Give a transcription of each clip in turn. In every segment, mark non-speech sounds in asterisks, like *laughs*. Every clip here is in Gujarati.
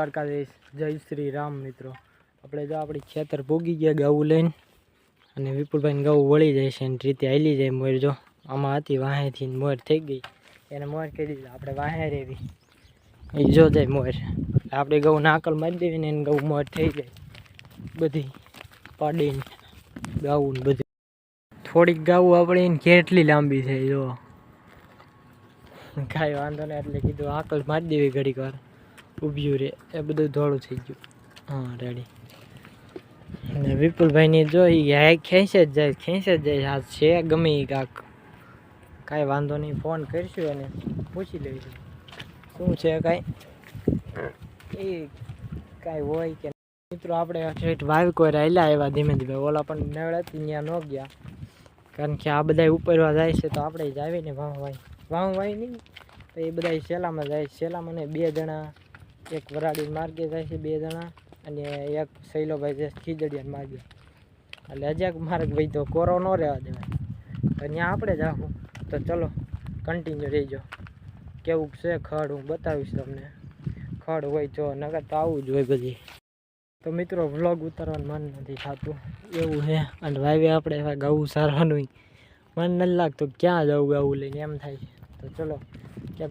દ્વારકાધીશ. જય શ્રી રામ મિત્રો. આપણે જો આપણી ખેતર ભોગી ગયા ગાવું લઈને, અને વિપુલભાઈને ગાવું વળી જાય છે અને રીતે હાલી જાય મોર જો. આમાં હતી વાહેથી મોર થઈ ગઈ. એને મોર કરી દીધું. આપણે વાહે રેવી. એ જો જાય મોર. આપણે ગૌ નાકલ મારી દેવી ને એને ગૌ મોર થઈ જાય. બધી પાડીને, ગાવું ને બધું. થોડીક ગાવું આપણે એને કેટલી લાંબી છે, જો. કાંઈ વાંધો નહીં, એટલે કીધું આકલ મારી દેવી ઘડીક વાર. ઊભ્યું રે. એ બધું ધોળું થઈ ગયું. હા, રેડી. અને વિપુલભાઈની જો એ ખેંચે જ જાય, ખેંચે જ જાય. આ છે ગમે એ કાંક. કાંઈ વાંધો નહીં, ફોન કરીશું અને પૂછી લઈશું. શું છે કાંઈ? એ કાંઈ હોય કે મિત્રો, આપણે વાવી કોઈ રહેલા આવ્યા ધીમે ધીમે ઓલા પણ નળ ત્યાં ન ગયા. કારણ કે આ બધા ઉપરવા જાય છે, તો આપણે જ આવીને વાહ વાય વાહ વાય નહીં, તો એ બધા શેલામાં જાય. શેલામાં ને બે જણા એક વરાડી માર્ગે જાય છે બે જણા અને એક શૈલોભાઈ છે ખીજડીયા માર્ગે. એટલે હજાક માર્ગ ભાઈ તો કોરો ન રહેવા દેવાય. ત્યાં આપણે જ આવું. તો ચલો કન્ટિન્યુ રહીજો કેવું છે ખડ? હું બતાવીશ તમને. ખડ હોય જો નગર તો આવું જ હોય બધી. તો મિત્રો વ્લોગ ઉતારવાનું મન નથી થતું. એવું છે અને વાવે આપણે એવા ગાવું સારવાનું. મન નથી લાગતું ક્યાં જવું ગાવું લઈને, એમ થાય છે. તો ચલો, કેમ?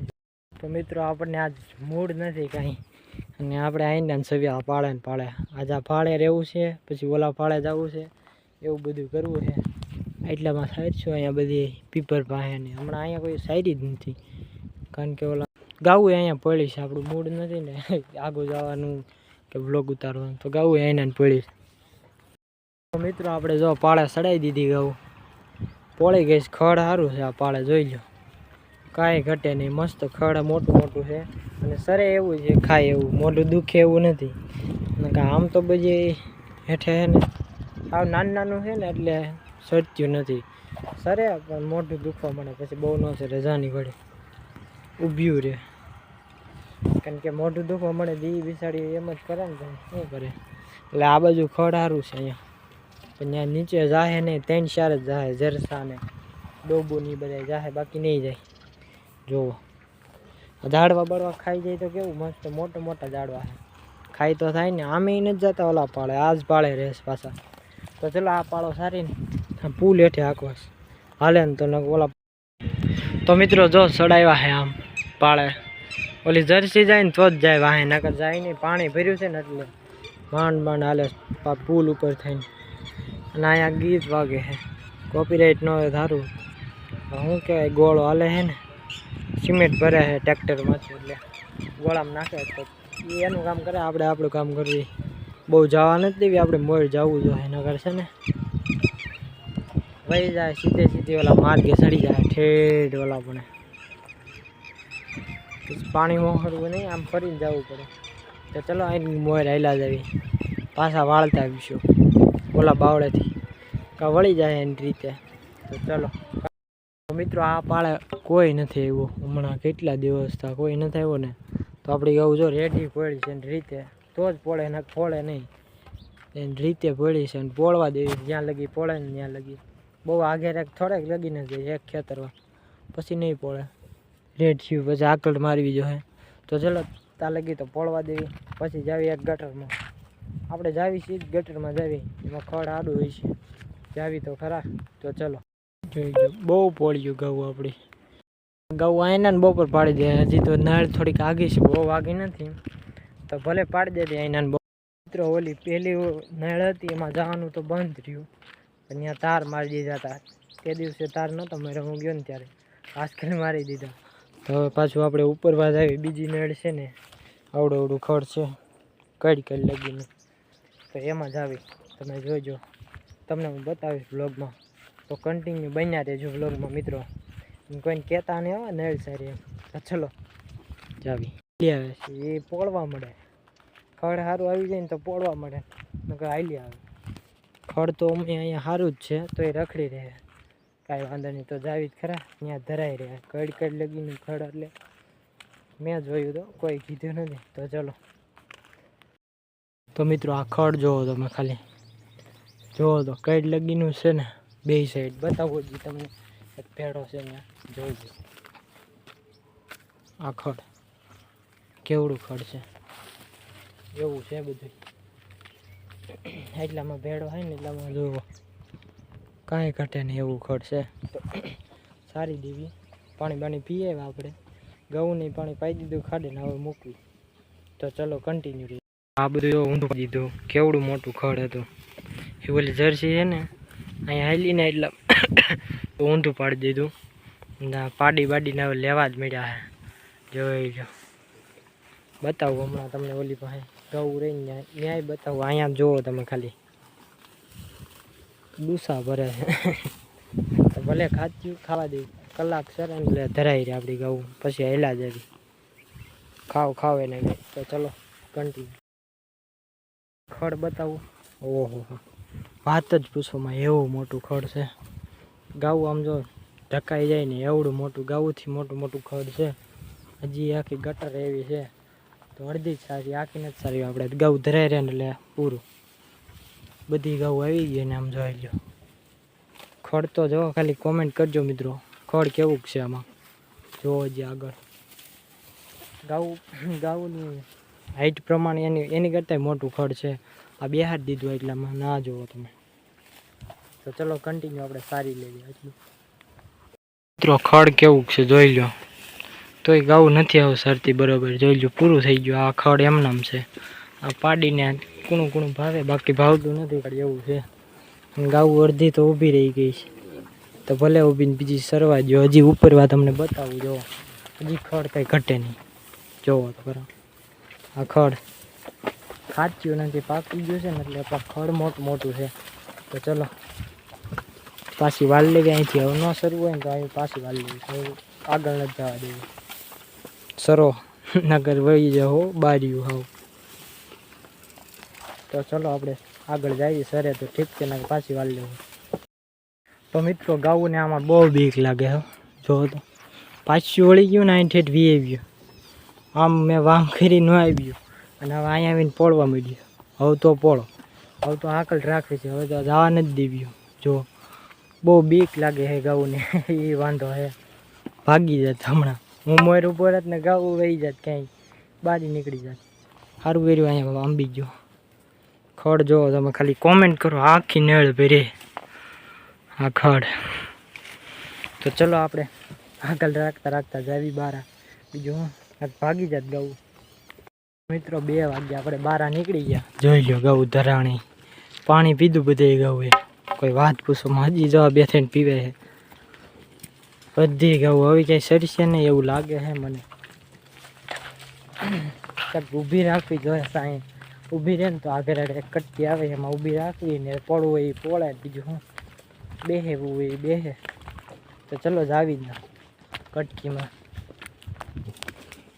તો મિત્રો, આપણને આજ મૂડ નથી કાંઈ. અને આપણે આઈને સવ્યા પાળે ને પાળે. આજે આ પાળે રહેવું છે, પછી ઓલા પાળે જવું છે, એવું બધું કરવું છે. એટલામાં સાઈડ છું, અહીંયા બધી પીપર પાસે ને હમણાં અહીંયા કોઈ સાઈડ જ નથી. કારણ કે ઓલા ગાવું અહીંયા પડી છે, આપણું મૂડ નથી ને. *laughs* આગળ જવાનું કે બ્લોગ ઉતારવાનું. તો ગાવું અહીંયા પડી છે. મિત્રો, આપણે જો પાળે સડાઈ દીધી ગાવું પોળી ગઈ ખડ સારું છે આ પાળે, જોઈ લો કાંઈ ઘટે નહીં. મસ્ત ખડ, મોટું મોટું છે. અને સરે એવું છે, ખાય એવું, મોઢું દુખે એવું નથી. આમ તો બધી હેઠે હે ને સાવ નાનું નાનું છે ને એટલે સડ્યું નથી. સરે પણ મોઢું દુખવા મળે પછી બહુ ન છે રજાની વડે ઊભ્યું રહે. કારણ કે મોઢું દુખવા મળે દી બિસાડી એમ જ કરે ને તો શું કરે? એટલે આ બાજુ ખડ સારું છે અહીંયા. પણ ત્યાં નીચે જાહે નહીં ત્રણ ચાર જ જાહે જરસા ને ડોબુ ની બધા જાહે, બાકી નહીં જાય. જોવો. ઝાડવા બળવા ખાઈ જાય તો કેવું મસ્ત, મોટા મોટા ઝાડવા છે. ખાઈ તો થાય ને, આમે નથી જતા ઓલા પાળે આ જ પાળે રહેશે પાછા. તો ચલો આ પાળો સારી ને પુલ હેઠે આખવાશ હાલે ને તો ઓલા તો મિત્રો જો ચડાવ્યા છે આમ પાળે. ઓલી જર્સી જાય ને તો જ જાય વાહે, નકર જાય નહીં, પાણી ભર્યું છે ને એટલે માંડ માંડ હાલે પુલ ઉપર થઈને. અને અહીંયા ગીત વાગે છે. કોપીરાઇટ ન હોય સારું. શું કહેવાય, ગોળો હાલે છે ને સિમેન્ટ ભરે છે ટ્રેક્ટરમાંથી એટલે ગોળામાં નાખે તો એનું કામ કરે, આપણે આપણું કામ કરવી બહુ જવા નથી દેવી, આપણે મોર જવું જોઈએ નગર છે ને. વહી જાય, સીધે સીધી ઓલા માર્ગે ચડી જાય, ઠેઠ ઓલા પણ. પાણી મોહરવું નહીં, આમ ફરીને જવું પડે. તો ચલો અહીં મોર હાલ્યા જવી. પાછા વાળતા આવીશું, ઓલા બાવળેથી. કા વળી જાય એની રીતે. તો ચલો. મિત્રો, આ પાળે કોઈ નથી આવ્યો. હમણાં કેટલા દિવસ થયા, કોઈ નથી આવ્યો ને. તો આપણી ગૌ જો રેડી પડી છે ને રીતે. તો જ પોળે ને પોળે નહીં. એની રીતે પડી છે અને પોળવા દેવી, જ્યાં લગી પોળે ને ત્યાં લગી. બહુ આગળ એક થોડેક લગીને જાય, એક ખેતરમાં. પછી નહીં પોળે રેડ થયું, પછી આકડ મારવી જોઈએ. તો ચલો, ત્યાં લગી તો પોળવા દેવી. પછી જાવી એક ગટરમાં. આપણે જાવી છીએ ગટરમાં જાવી. એમાં ખડ આડું હોય છે. જાવી તો ખરા. તો ચલો. જોઈ બહુ પોળ્યું ઘઉં આપણી ઘઉં આઈના ને બપોર પાડી દે, હજી તો નળ થોડીક આગી છે, બહુ વાગી નથી. તો ભલે પાડી દે આઈના ને મિત્રો, ઓલી પહેલી નળ હતી, એમાં જવાનું તો બંધ રહ્યું પણ ત્યાં તાર મારી દીધા હતા તે દિવસે તાર નહોતો મારે હું ગયો ને ત્યારે. આજકાલ મારી દીધા. તો હવે પાછું આપણે ઉપર વાત આવી, બીજી નળ છે ને આવડું આવડું ખડ છે કઈ કઈ લગીને. તો એમાં જ આવી. તમે જોઈજો તમને હું બતાવીશ બ્લોગમાં તો કન્ટિન્યુ બન્યા રહેજો વ્લોગમાં મિત્રો. કોઈને કહેતા નહીં આવે નળ સારી એમ. ચલો, જાવી. આવે છે. એ પોળવા મળે. ખડ સારું આવી જાય ને તો પોળવા મળે. નકર હાલી આવે. ખડ તો અમે અહીંયા સારું જ છે તો એ રખડી રહે. કાંઈ વાંધો નહીં, તો જાવી જ ખરા. ત્યાં ધરાઈ રહે. કડ કડ લગીને ખડ એટલે મેં જોયું તો, કોઈ કીધું નથી. તો ચલો. તો મિત્રો, આ ખડ જોવો તમે ખાલી. જોવો તો કઈ લગીનું છે ને? બે સાઈડ બતાવો જ તમને એક પેડો છે અહીંયા. જોઈ આ ખડ. કેવડું ખડ છે. એવું છે બધું. એટલામાં ભેડો હોય ને એટલામાં જોવો. કાંઈ ઘટે નહીં એવું ખડ છે. તો સારી દેવી. પાણી બાણી પીએ આપણે. ઘઉંની પાણી પાઈ દીધું ખાડે ને હવે મૂકવી. તો ચલો કન્ટિન્યુ આ બધું એવું ઊંધું દીધું. કેવડું મોટું ખડ હતું. એ ઓલી જર્સી છે ને અહીંયા હાલીને એટલે *coughs* ઊંધું પાડી દીધું. પાડી બાડીને હવે લેવા જ મળ્યા હે. જોઈ લો. બતાવું હમણાં તમને ઓલી પાસે. ઘઉં રહીને ન્યા ન્યાય. બતાવું. અહીંયા જુઓ તમે ખાલી. ડૂસા ભરે. *laughs* છે ભલે ખાધ્યું, ખાવા દે. કલાક સર એટલે ધરાઈ રહી આપણી ઘઉં પછી હેલા જવી ખાવ ખાવ એને તો ચલો કન્ટિન્યુ ખડ બતાવું. ઓહો વાત જ પૂછવામાં એવું મોટું ખડ છે. ગાવું આમ જો ઢકાઈ જાય ને એવડું મોટું, ગાવુંથી મોટું મોટું ખડ છે. હજી આખી ગટર એવી છે. તો અડધી જ સારી, આખી નથી સારી આપણે ગાઉ ધરાઈ રહે ને એટલે પૂરું. બધી ગાઉ આવી ગઈ ને આમ જોઈ લો ખડ તો જો ખાલી કોમેન્ટ કરજો મિત્રો. ખડ કેવું છે આમાં? જોવો જે આગળ. ગાઉ ગાઉની હાઈટ પ્રમાણે એની એની કરતાંય મોટું ખડ છે. આ બે હાથ દીધું એટલામાં. ના જુઓ તમે. તો ચલો કન્ટિન્યુ આપણે સારી લેવી એટલું મિત્રો, ખડ કેવું છે જોઈ લો તોય ગાવું નથી આવું સરતી બરોબર, જોઈ લો પૂરું થઈ ગયું. આ ખડ એમનામ છે. આ પાડીને કૂણું કૂણું ભાવે, બાકી ભાવતું નથી પણ એવું છે. ગાઉ અડધી તો ઊભી રહી ગઈ છે. તો ભલે ઊભીને બીજી સરવા જો હજી ઉપરવા તમને બતાવું જો હજી ખડ કંઈ ઘટે નહીં. જોવો તો ખરા. આ ખડ ખાચ્યું નથી, પાકી ગયું છે ને એટલે ખડ મોટું મોટું છે. તો ચલો. પાછી વાલ લેવી અહીંથી હવે ન સરવું હોય ને તો અહીં પાછી વાલ લેવી આગળ નથી જવા દેવું. સરો, નગર વહી જાઓ, બાર્યું હોવ. તો ચલો આપણે આગળ જઈએ સરે તો ઠીક છે, નકર પાછી વાલ લેવું તો મિત્રો ગાવું ને આમાં બહુ બીક લાગે હો. જો તો પાછું વળી ગયું ને અહીં ઠેઠ વી આવ્યું. આમ મેં વામ કરી ન આવ્યું. અને હવે અહીંયા આવીને પોળવા માંડ્યું. હવે તો પોળો. હવે તો આકલ રાખવી છે. હવે તો જવા નથી દેવ્યું જો બહુ બીક લાગે છે ગાઉને. *laughs* એ વાંધો છે ભાગી જાત હમણાં. હું મોર ઉપર જ ને ગાવું વહી જાત ક્યાંય. બારી નીકળી જાત. સારું કર્યું અહીંયા આંબી ગયો ખડ જો તમે ખાલી કોમેન્ટ કરો. આખી નેળ ભરે. આ ખડ. તો ચલો આપણે આગળ રાખતા રાખતા જાવી બારા. બીજું હું? આજ ભાગી જાત ગાવું મિત્રો, બે વાગે આપણે બારા નીકળી ગયા. જોઈ લો ગાવું ધરાણી. પાણી પીધું બધે ગાવું કોઈ વાત પૂછોમાં હજી જવા બે થઈને પીવે છે. બધી ગાવું હવે ક્યાંય સરશે નહીં એવું લાગે છે મને. કાંઈક ઊભી રાખવી જોઈએ સાંઈ. ઊભી રહે ને તો આગળ આગળ એક કટકી આવે એમાં ઊભી રાખવી ને પડવું હોય એ પોળાય બીજું શું? બેહેવું હોય એ બેહે. તો ચલો જ આવી જ કટકીમાં.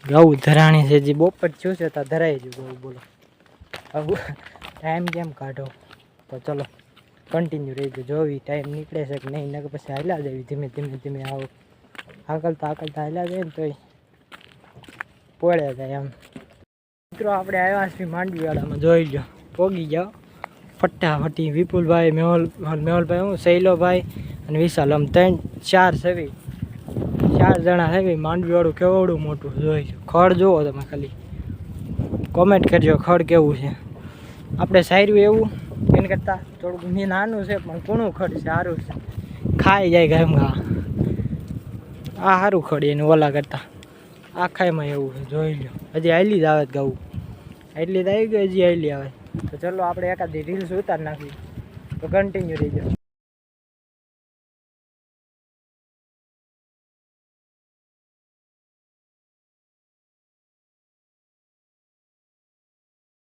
ગૌ ધરાણી છે, જે બોપટ થયું છે, ત્યાં ધરાઈ જ ગૌ બોલો. હવે ટાઈમ કેમ કાઢો? તો ચલો. કન્ટિન્યુ રહેજો જોવી ટાઈમ નીકળે છે કે નહીં, નકર પછી હાલ્યા જવી ધીમે ધીમે ધીમે આવો. આકલતા આકલતા હાલ્યા જાય ને તોય. પોળ્યા જાય એમ. મિત્રો, આપણે આવ્યા છીએ માંડવીવાળામાં જોઈ લો પોગી જાઓ ફટાફટી વિપુલભાઈ, મેહોલ મેહોલભાઈ હું, શૈલોભાઈ અને વિશાલ. આમ ત્રણ, ચાર સેવી ચાર જણા સેવી માંડવીવાળું કેવડું મોટું, જોઈ ખડ જુઓ તમે ખાલી. કોમેન્ટ કરજો, ખડ કેવું છે. આપણે સાર્યું એવું એને કરતાં થોડુંક મેં નાનું છે, પણ કૂણું ખડ છે, સારું છે. ખાઈ જાય ગામ ઘા આ સારું ખડ એનું ઓલા કરતાં. આખાઈમાં એવું જોઈ લો હજી આયલી જ આવે ગાવું. એટલી જ આવી ગઈ, હજી આયલી આવે. તો ચલો આપણે એકાદી રીલ્સ ઉતાર નાખીએ. તો કન્ટિન્યુ રહી જાઓ